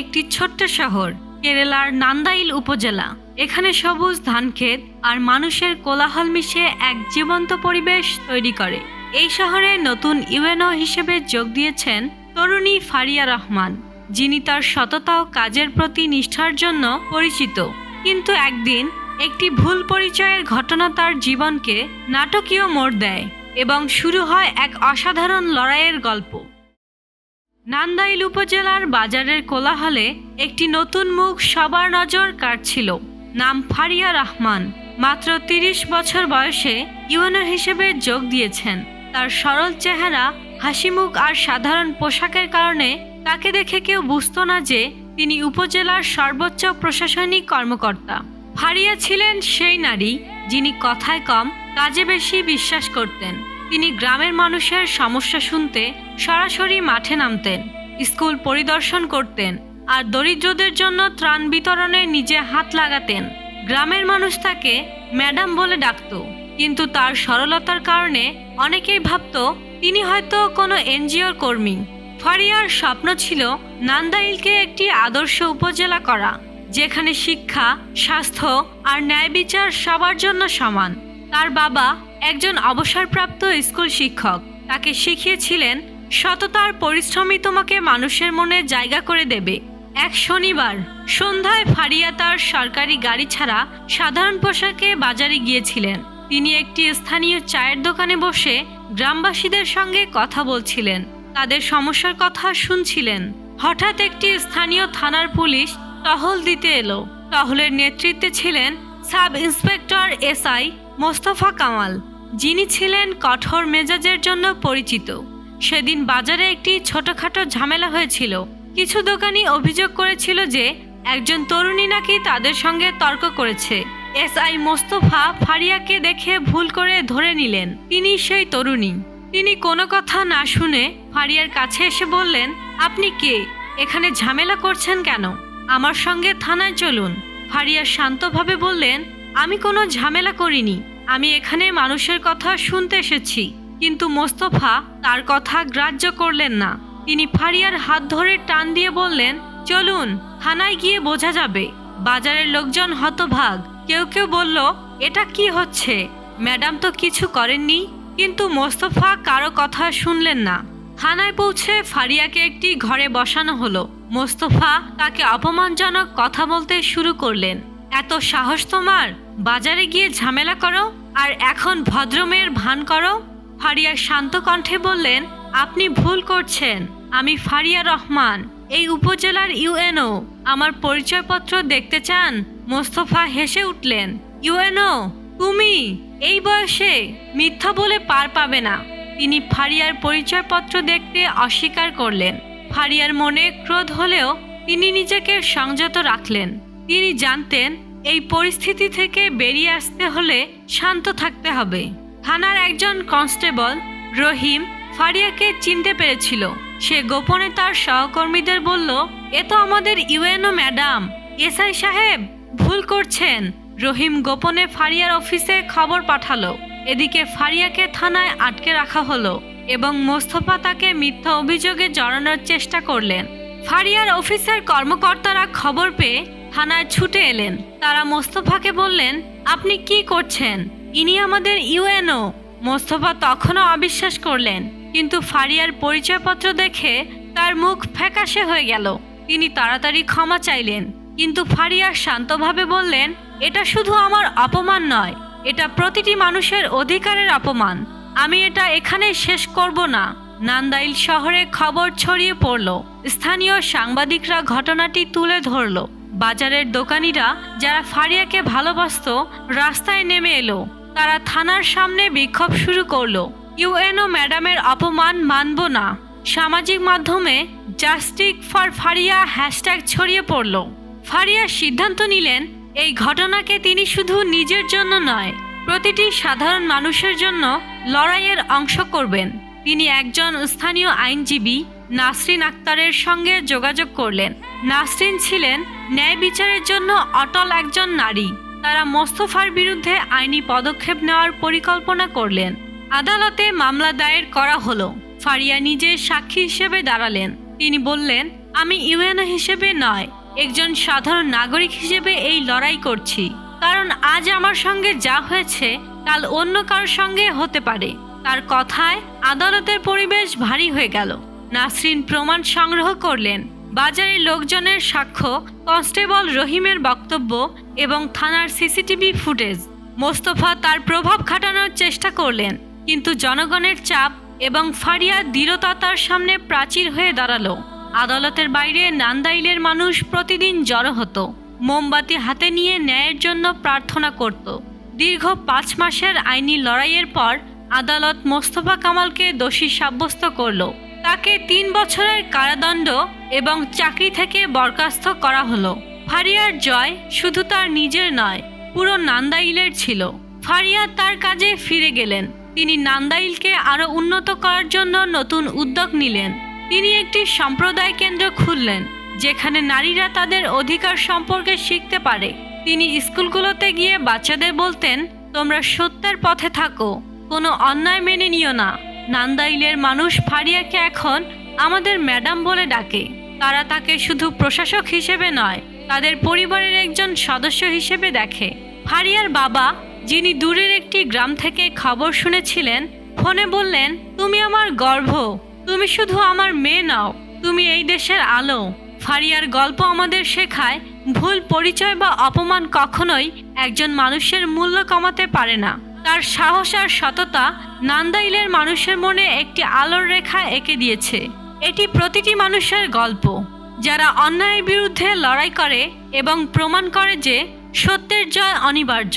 একটি ছোট্ট শহর, কেরালার নান্দাইল উপজেলা। এখানে সবুজ ধানক্ষেত আর মানুষের কোলাহল মিশে এক জীবন্ত পরিবেশ তৈরি করে। এই শহরে নতুন ইউএনও হিসেবে যোগ দিয়েছেন তরুণী ফারিয়া রহমান, যিনি তার সততা ও কাজের প্রতি নিষ্ঠার জন্য পরিচিত। কিন্তু একদিন একটি ভুল পরিচয়ের ঘটনা তার জীবনকে নাটকীয় মোড় দেয় এবং শুরু হয় এক অসাধারণ লড়াইয়ের গল্প। নান্দাইল উপজেলার বাজারের কোলাহলে একটি নতুন মুখ সবার নজর কাটছিল নাম ফারিয়া রহমান। মাত্র তিরিশ বছর বয়সে ইউএনও হিসেবে যোগ দিয়েছেন। তার সরল চেহারা হাসিমুখ আর সাধারণ পোশাকের কারণে তাকে দেখে কেউ বুঝত না যে তিনি উপজেলার সর্বোচ্চ প্রশাসনিক কর্মকর্তা। ফারিয়া ছিলেন সেই নারী যিনি কথায় কম, কাজে বেশি বিশ্বাস করতেন। তিনি গ্রামের মানুষের সমস্যা শুনতে সরাসরি মাঠে নামতেন, স্কুল পরিদর্শন করতেন আর দরিদ্রদের জন্য ত্রাণ বিতরণে নিজে হাত লাগাতেন। গ্রামের মানুষ তাকে ম্যাডাম বলে ডাকত, কিন্তু তার সরলতার কারণে অনেকেই ভাবত তিনি হয়তো কোনো এনজিওর কর্মী। ফারিয়ার স্বপ্ন ছিল নান্দাইলকে একটি আদর্শ উপজেলা করা, যেখানে শিক্ষা, স্বাস্থ্য আর ন্যায় বিচার সবার জন্য সমান। তার বাবা একজন অবসরপ্রাপ্ত স্কুল শিক্ষক। তাকে শিখিয়েছিলেন, সততার পরিশ্রমই তোমাকে মানুষের মনে জায়গা করে দেবে। এক শনিবার, সন্ধ্যায় ফারিয়া তার সরকারি গাড়ি ছাড়া সাধারণ পোশাকে বাজারে গিয়েছিলেন। তিনি একটি স্থানীয় চায়ের দোকানে বসে গ্রামবাসীদের সঙ্গে কথা বলছিলেন। তাদের সমস্যার কথা শুনছিলেন। হঠাৎ একটি স্থানীয় থানার পুলিশ টহল দিতে এলো। টহলের নেতৃত্বে ছিলেন sub inspector SI Mostafa Kamal. যিনি ছিলেন কঠোর মেজাজের জন্য পরিচিত। সেদিন বাজারে একটি ছোটখাটো ঝামেলা হয়েছিল। কিছু দোকানি অভিযোগ করেছিল যে, একজন তরুণী নাকি তাদের সঙ্গে তর্ক করেছে। এসআই মোস্তফা ফারিয়াকে দেখে ভুল করে ধরে নিলেন। তিনি সেই তরুণী। তিনি কোনো কথা না শুনে ফারিয়ার কাছে এসে বললেন, আপনি কে? এখানে ঝামেলা করছেন কেন? আমার সঙ্গে থানায় চলুন। ফারিয়া শান্তভাবে বললেন, আমি কোনো ঝামেলা করিনি। আমি এখানে মানুষের কথা শুনতে এসেছি, কিন্তু মোস্তফা তার কথা গ্রাহ্য করলেন না। তিনি ফারিয়ার হাত ধরে টান দিয়ে বললেন, চলুন, থানায় গিয়ে বোঝা যাবে। বাজারের লোকজন হতভাগ। কেউ কেউ বলল, এটা কি হচ্ছে? ম্যাডাম তো কিছু করেননি। কিন্তু মোস্তফা কারও কথা শুনলেন না। থানায় পৌঁছে ফারিয়াকে একটি ঘরে বসানো হলো। মোস্তফা তাকে অপমানজনক কথা বলতে শুরু করলেন। এত সাহস তোমার? বাজারে গিয়ে ঝামেলা করো, আর এখন ভদ্রমেয়ের ভান করো? ফারিয়া শান্ত কণ্ঠে বললেন, আপনি ভুল করছেন। আমি ফারিয়া রহমান। এই উপজেলার ইউএনও। আমার পরিচয়পত্র দেখতে চান? মোস্তফা হেসে উঠলেন, ইউএনও? তুমি? এই বয়সে মিথ্যা বলে পার পাবে না। তিনি ফারিয়ার পরিচয়পত্র দেখতে অস্বীকার করলেন। ফারিয়ার মনে ক্রোধ হলেও তিনি নিজেকে সংযত রাখলেন। তিনি জানতেন, এই পরিস্থিতি থেকে বেরিয়ে আসতে হলে শান্ত থাকতে হবে। থানার একজন কনস্টেবল রহিম ফারিয়াকে চিনতে পেরেছিল। সে গোপনে তার সহকর্মীদের বলল, এ তো আমাদের ইউএনও ম্যাডাম। এসআই সাহেব, ভুল করছেন। রহিম গোপনে ফারিয়ার অফিসে খবর পাঠালো। এদিকে ফারিয়াকে থানায় আটকে রাখা হলো এবং মোস্তফা তাকে মিথ্যা অভিযোগে জড়ানোর চেষ্টা করলেন। ফারিয়ার অফিসের কর্মকর্তারা খবর পেয়ে থানায় ছুটে এলেন। তারা মোস্তফাকে বললেন, আপনি কি করছেন? ইনি আমাদের ইউএনও। মোস্তফা তখনও অবিশ্বাস করলেন, কিন্তু ফারিয়ার পরিচয়পত্র দেখে তার মুখ ফ্যাকাশে হয়ে গেল। তিনি তাড়াতাড়ি ক্ষমা চাইলেন, কিন্তু ফারিয়া শান্তভাবে বললেন, এটা শুধু আমার অপমান নয়, এটা প্রতিটি মানুষের অধিকারের অপমান। আমি এটা এখানে শেষ করব না। নান্দাইল শহরে খবর ছড়িয়ে পড়ল। স্থানীয় সাংবাদিকরা ঘটনাটি তুলে ধরল। বাজারের দোকানিরা যারা ফারিয়াকে ভালোবাসতো, রাস্তায় নেমে এলো। তারা থানার সামনে বিক্ষোভ শুরু করল। ইউএনও ম্যাডামের অপমান মানব না। সামাজিক মাধ্যমে জাস্টিক ফর ফারিয়া হ্যাশট্যাগ ছড়িয়ে পড়ল। ফারিয়া সিদ্ধান্ত নিলেন, এই ঘটনাকে তিনি শুধু নিজের জন্য নয়, প্রতিটি সাধারণ মানুষের জন্য লড়াইয়ের অংশ করবেন। তিনি একজন স্থানীয় আইনজীবী নাসরিন আক্তারের সঙ্গে যোগাযোগ করলেন। নাসরিন ছিলেন ন্যায় বিচারের জন্য অটল একজন নারী। তারা মোস্তফার বিরুদ্ধে আইনি পদক্ষেপ নেওয়ার পরিকল্পনা করলেন। আদালতে মামলা দায়ের করা হলো। ফারিয়া নিজে সাক্ষী হিসেবে দাঁড়ালেন। তিনি বললেন, আমি ইউএনও হিসেবে নয়, একজন সাধারণ নাগরিক হিসেবে এই লড়াই করছি। কারণ আজ আমার সঙ্গে যা হয়েছে, কাল অন্য কারোর সঙ্গে হতে পারে। তার কথায় আদালতের পরিবেশ ভারী হয়ে গেল। নাসরিন প্রমাণ সংগ্রহ করলেন। বাজারের লোকজনের সাক্ষ্য, কনস্টেবল রহিমের বক্তব্য এবং থানার সিসিটিভি ফুটেজ। মোস্তফা তার প্রভাব খাটানোর চেষ্টা করলেন, কিন্তু জনগণের চাপ এবং ফারিয়ার দৃঢ়তার সামনে প্রাচীর হয়ে দাঁড়াল। আদালতের বাইরে নান্দাইলের মানুষ প্রতিদিন জড়ো হতো, মোমবাতি হাতে নিয়ে ন্যায়ের জন্য প্রার্থনা করত। দীর্ঘ পাঁচ মাসের আইনি লড়াইয়ের পর আদালত মোস্তফা কামালকে দোষী সাব্যস্ত করল। তাকে তিন বছরের কারাদণ্ড এবং চাকরি থেকে বরখাস্ত করা হলো। ফারিয়ার জয় শুধু তার নিজের নয়, পুরো নান্দাইলের ছিল। ফারিয়া তার কাজে ফিরে গেলেন। তিনি নান্দাইলকে আরও উন্নত করার জন্য নতুন উদ্যোগ নিলেন। তিনি একটি সম্প্রদায় কেন্দ্র খুললেন, যেখানে নারীরা তাদের অধিকার সম্পর্কে শিখতে পারে। তিনি স্কুলগুলোতে গিয়ে বাচ্চাদের বলতেন, তোমরা সত্যের পথে থাকো, কোনো অন্যায় মেনে নিও না। নান্দাইলের মানুষ ফারিয়াকে এখন আমাদের ম্যাডাম বলে ডাকে। তারা তাকে শুধু প্রশাসক হিসেবে নয়, তাদের পরিবারের একজন সদস্য হিসেবে দেখে। ফারিয়ার বাবা, যিনি দূরের একটি গ্রাম থেকে খবর শুনেছিলেন, ফোনে বললেন, তুমি আমার গর্ভ, তুমি শুধু আমার মেয়ে নাও, তুমি এই দেশের আলো। ফারিয়ার গল্প আমাদের শেখায়, ভুল পরিচয় বা অপমান কখনোই একজন মানুষের মূল্য কমাতে পারে না। তার সাহস আর সততা নান্দাইলের মানুষের মনে একটি আলোর রেখা এঁকে দিয়েছে। এটি প্রতিটি মানুষের গল্প। যারা অন্যায়ের বিরুদ্ধে লড়াই করে এবং প্রমাণ করে যে সত্যের জয় অনিবার্য।